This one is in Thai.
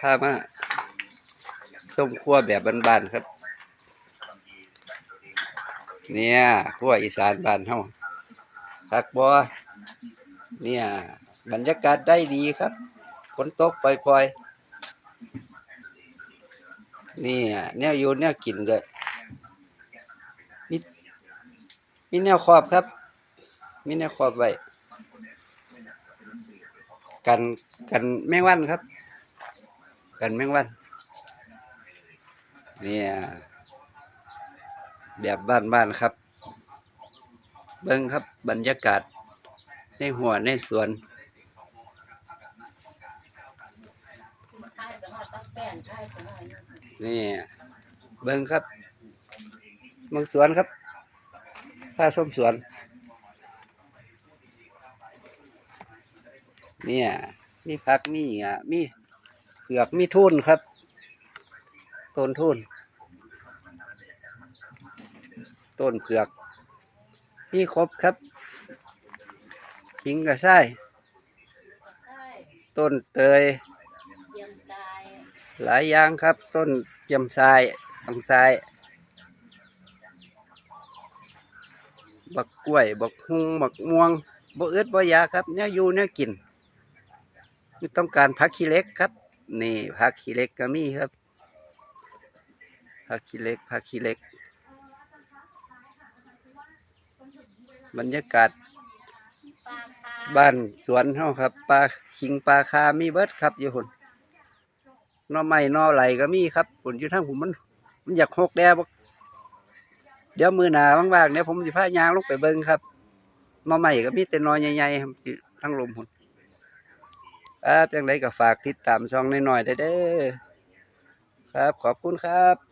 พามาส้มคั่วแบบบ้านๆครับ เนี่ยคั่วอีสานบ้านเฮาคักบ่เนี่ย บรรยากาศได้ดีครับฝนตกปล่อยๆนี่แนวอยู่แนวกินก็มีมีแนวขอบครับ มีแนวขอบไว้กันกันแมงวันครับ กันแมงวันเนี่ยแบบบ้านๆครับ เบิ้งครับบรรยากาศ ในหัวในสวนนี่เบิ้งครับเบิ้งสวนครับผ้าส้มสวน เนี่ย มีผักมีอะมี ผือกมีทุนครับ ต้นทุ่นต้นเผือกมีครบครับขิงกระไส้ต้นเตย หลายอย่างครับ ต้นเจียมทรายอังทราย บักกล้วย บักฮุงบักม่วงบักเอิดบักยาครับเนี่ยอยู่เนี่ยกินนี่ต้องการผักขี้เล็กครับ นี่ผักขี้เล็กก็มีครับผักขี้เล็กผักขี้เล็ก บรรยากาศ บ้านสวนเฮาครับปลาขิงปลาคามีเบิดครับอยู่หุ่นนอไม้นอไหลก็มีครับหุ่นอยู่ทางผมมัน มันอยากหกแดบเดี๋ยวมือหนาว่างๆเนี่ยผมจะพายางลงไปเบิ้งครับนอไม้ก็มีแต่นอใหญ่ๆทั้งลมหุ่น ครับจังไรก็ฝากติดตามช่องน้อยๆได้เด้อครับขอบคุณครับ